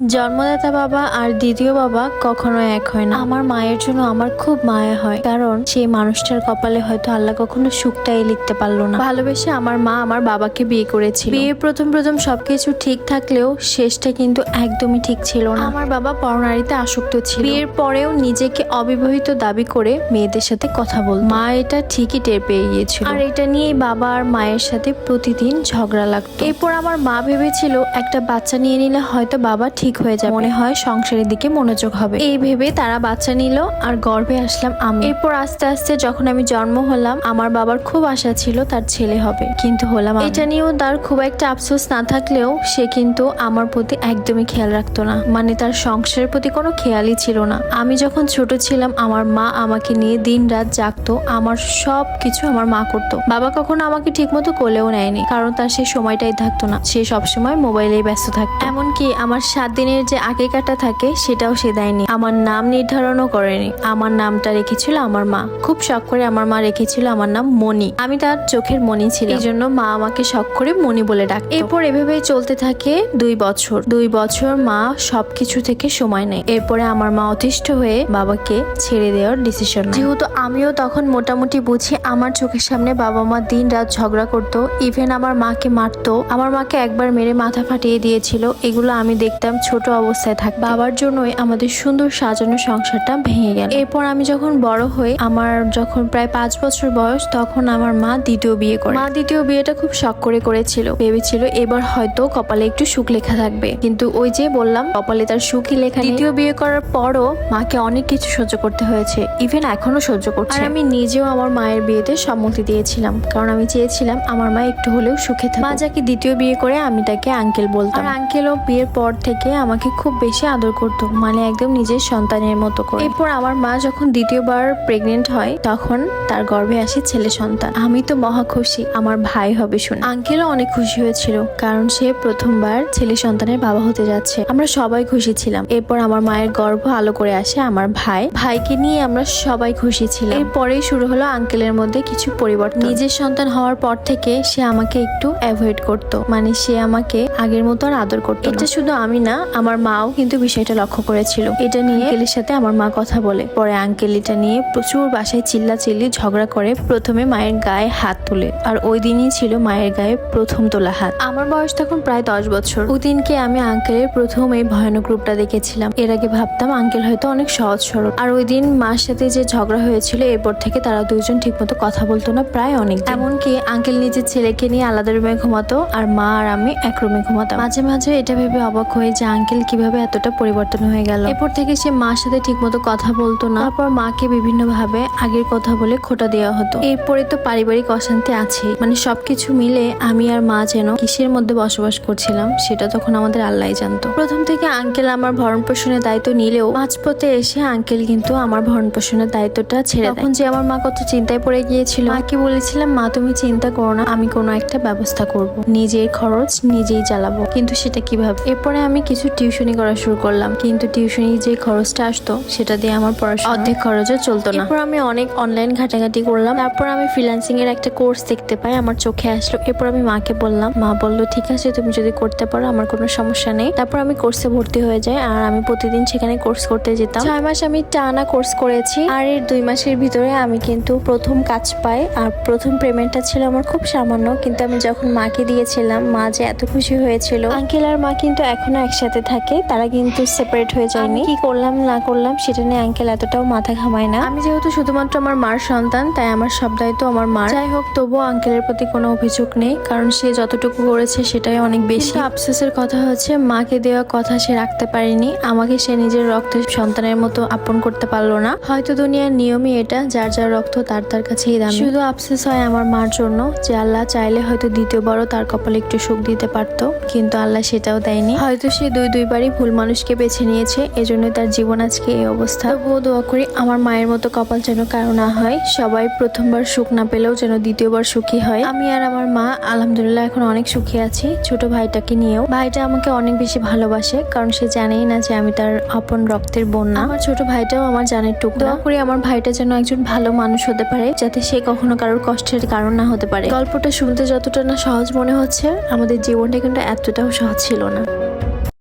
জন্মদাতা বাবা আর দ্বিতীয় বাবা কখনো এক হয় না। আমার মায়ের জন্য আমার খুব মায়া হয়, কারণ সেই মানুষটার কপালে হয়তো আল্লাহ কখনো সুখটাই লিখতে পারল না। ভালোবেসে আমার মা আমার বাবাকে বিয়ে করেছিল। বিয়ে প্রথম প্রথম সবকিছু ঠিক থাকলেও শেষটা কিন্তু একদমই ঠিক ছিল না। আমার বাবা পরনারীতে আসক্ত ছিল। বিয়ের পরেও নিজেকে অবিবাহিত দাবি করে মেয়েদের সাথে কথা বল মা এটা ঠিকই টের পেয়ে গিয়েছিল। আর এটা নিয়েই বাবা আর মায়ের সাথে প্রতিদিন ঝগড়া লাগতো। এরপর আমার মা ভেবেছিল একটা বাচ্চা নিয়ে নিলে হয়তো বাবা ঠিক হয়ে যাবে। মনে হয় সংসারের দিকে মনোযোগ হবে। এই ভেবে তারা বাচ্চা নিল আর গর্ভে আসলাম আমি। এরপর আস্তে আস্তে যখন আমি জন্ম হলাম আমার বাবার খুব আশা ছিল তার ছেলে হবে। কিন্তু হলাম এটা নিয়েও তার খুব একটা আফসোস না থাকলেও সে কিন্তু আমার প্রতি একদমই খেয়াল রাখতো না। মানে তার সংসারের প্রতি কোনো খেয়ালই ছিল না। আমি যখন ছোট ছিলাম আমার মা আমাকে নিয়ে দিন রাত জাগতো। আমার সব কিছু আমার মা করতো। বাবা কখনো আমাকে ঠিকমতো কোলেও নেয়নি কারণ তার সেই সময়টাই থাকতো না। সে সবসময় মোবাইলেই ব্যস্ত থাকতো। এমনকি আমার সাত দিনের যে আকিকাটা থাকে, সেটাও সে দেয়নি। আমার নাম নির্ধারণও করেনি। আমার নামটা রেখেছিল আমার মা। খুব শখ করে আমার মা রেখেছিল আমার নাম মনি আমি তার চোখের মনি ছিল এই জন্য মা আমাকে শখ করে মনি বলে ডাক এরপর এভাবেই চলতে থাকে দুই বছর। দুই বছর মা সবকিছু থেকে সময় নেয়। এরপরে আমার মা অতিষ্ঠ হয়ে বাবাকে ছেড়ে দেওয়ার ডিসিশন যেহেতু আমিও তখন মোটামুটি বুঝি আমার চোখের সামনে বাবা মা দিন রাত ঝগড়া করতো। ইভেন আমার মাকে মারতো। আমার মাকে একবার মেরে মাথা ফাটিয়ে দিয়েছিল। এগুলো আমি দেখতাম ছোট অবস্থায় থাক বাবার জন্যই আমাদের সুন্দর সাজানো সংসারটা ভেঙে গেল। এরপর আমি যখন বড় হই, আমার যখন প্রায় পাঁচ বছর বয়স, তখন আমার মা দ্বিতীয় বিয়ে করে। মা দ্বিতীয় বিয়েটা খুব শখ করে করেছিল। ভেবেছিল এবার হয়তো কপালে একটু সুখ লেখা থাকবে। কিন্তু ওই যে বললাম, কপালে তার সুখই লেখা দ্বিতীয় বিয়ে করার পরও মাকে অনেক কিছু সহ্য করতে হয়েছে। ইভেন এখনও সহ্য করছে। আমি নিজেও আমার মায়ের বিয়েতে সম্মতি দিয়েছিলাম। কারণ আমি চেয়েছিলাম আমার মা একটু হলেও সুখে থাকে মা যাকে দ্বিতীয় বিয়ে করে, আমি তাকে আঙ্কেল বলতাম। আঙ্কেলও বিয়ের পর থেকে আমাকে খুব বেশি আদর করতো মানে একদম নিজের সন্তানের মতো করে। এরপর আমার মা যখন দ্বিতীয়বার প্রেগনেন্ট হয়, তখন তার গর্ভে আসে ছেলে সন্তান। আমি তো মহা খুশি, আমার ভাই হবে শুনে। আঙ্কেলও অনেক খুশি হয়েছিল, কারণ সে প্রথমবার ছেলে সন্তানের বাবা হতে যাচ্ছে। আমরা সবাই খুশি ছিলাম। এরপর আমার মায়ের গর্ভ আলো করে আসে আমার ভাই। ভাইকে নিয়ে আমরা সবাই খুশি ছিলাম। এরপরেই শুরু হলো আঙ্কেলের মধ্যে কিছু পরিবর্তন। নিজের সন্তান হওয়ার পর থেকে সে আমাকে একটু অ্যাভয়েড করত মানে সে আমাকে আগের মতো আর আদর করতো এটা শুধু আমি না আমার মাও কিন্তু বিষয়টা লক্ষ্য করেছিল। এটা নিয়ে আঙ্কেলের সাথে আমার মা কথা বলে। পরে আঙ্কেল এটা নিয়ে প্রচুর বাসায় চিল্লা চিল্লি ঝগড়া করে প্রথমে মায়ের গায়ে হাত তুলে। আর ওই দিনই ছিল মায়ের গায়ে প্রথম তোলা হাত। আমার বয়স তখন প্রায় দশ বছর। ওই দিনকে আমি আঙ্কেলের প্রথম এই ভয়ানক রূপটা দেখেছিলাম। এর আগে ভাবতাম আঙ্কেল হয়তো অনেক সহজ সরল। আর ওই দিন মার সাথে যে ঝগড়া হয়েছিল, এরপর থেকে তারা দুইজন ঠিকমতো কথা বলতো না প্রায় অনেক এমনকি আঙ্কেল নিজের ছেলেকে নিয়ে আলাদা রুমে ঘুমাতো, আর মা আর আমি এক রুমে ঘুমাতাম। মাঝে মাঝে এটা ভেবে অবাক হয়ে যে আঙ্কেল কীভাবে এতটা পরিবর্তন হয়ে গেল? এরপর থেকে সে মার সাথে ঠিকমতো কথা বলতো না। তারপর মাকে বিভিন্ন ভাবে আগের কথা বলে খোটা দেওয়া হতো। এরপরে তো পারিবারিক অশান্তি আছে মানে সবকিছু মিলে আমি আর মা যেন কিসের মধ্যে বসবাস করছিলাম, সেটা তখন আমাদের আল্লাহ জানতো। প্রথম থেকে আঙ্কেল আমার ভরণ পোষণের দায়িত্ব নিলেও মাঝপথে এসে আঙ্কেল কিন্তু আমার ভরণ পোষণের দায়িত্বটা ছেড়ে তখন যে আমার মা কত চিন্তায় পড়ে গিয়েছিল। মাকে বলেছিলাম, মা, তুমি চিন্তা করো না, আমি কোনো একটা ব্যবস্থা করব। নিজের খরচ নিজেই চালাবো। কিন্তু সেটা কীভাবে? এরপরে আমি কিছু টিউশনি করা শুরু করলাম। কিন্তু টিউশনি যে খরচটা আসতো সেটা দিয়ে আমার পড়াশোনা অর্ধেক খরচও চলতো না। এরপর আমি অনেক অনলাইন ঘাটাঘাটি করলাম। তারপর আমি ফ্রিল্যান্সিং এর একটা কোর্স দেখতে পাই আমার চোখে আসলো। এরপর আমি মাকে বললাম মা বলল ঠিক আছে তুমি যদি করতে পারো আমার কোনো সমস্যা নেই। তারপর আমি কোর্সে ভর্তি হয়ে যাই আর আমি প্রতিদিন সেখানে কোর্স করতে যেতাম। ছয় মাস আমি টানা কোর্স করেছি আর এর দুই মাসের ভিতরে আমি কিন্তু প্রথম কাজ পাই। আর প্রথম পেমেন্টটা ছিল আমার খুব সামান্য কিন্তু আমি যখন মাকে দিয়েছিলাম মা যে এত খুশি হয়েছিল আঙ্কেল আর মা কিন্তু এখনও একসাথে থাকে তারা কিন্তু সেপারেট হয়ে যায়নি কি করলাম না করলাম সেটা নিয়ে আঙ্কেল এতটাও মাথা ঘামায় না। আমি যেহেতু শুধুমাত্র আমার মার সন্তান তাই আমার সব দায়িত্ব আমার মার। যাই হোক তবুও আঙ্কেলের প্রতি কোনো অভিযোগ নেই কারণ সে যতটুকু করেছে সেটাই অনেক বেশি। আফসোসের কথা হচ্ছে মাকে দেওয়া কথা সে রাখতে পারেনি আমাকে সে নিজের রক্তের সন্তানের মতো আপন করতে পারল না। হয়তো দুনিয়ার নিয়মই এটা যার যার রক্ত তার তার কাছেই দামি। শুধু আফসোস হয় আমার মার জন্য যে আল্লাহ চাইলে হয়তো দ্বিতীয়বারও তার কপালে একটু সুখ দিতে পারতো কিন্তু আল্লাহ সেটাও দেয়নি। হয়তো সে দুই দুইবারই ভুল মানুষকে বেছে নিয়েছে, এজন্যই তার জীবন আজকে এই অবস্থা। তবুও দোয়া করি আমার মায়ের মতো কপাল যেন কারও না হয়, সবাই প্রথমবার সুখ না পেলেও যেন দ্বিতীয়বার সুখী হয়। আমি আর আমার মা আলহামদুলিল্লাহ এখন অনেক সুখী আছি, ছোট ভাইটাকে নিয়েও। ভাইটা আমাকে অনেক বেশি ভালোবাসে, কারণ সে জানেই না যে আমি তার আপন রক্তের বোন না আমার ছোট ভাইটাও আমার জানের টুক দোয়া করি আমার ভাইটা যেন একজন ভালো মানুষ হতে পারে, যাতে সে কখনো কারোর কষ্টের কারণ না হতে পারে। গল্পটা শুনতে যতটা না সহজ মনে হচ্ছে, আমাদের জীবনটা কিন্তু এতটাও সহজ ছিল না।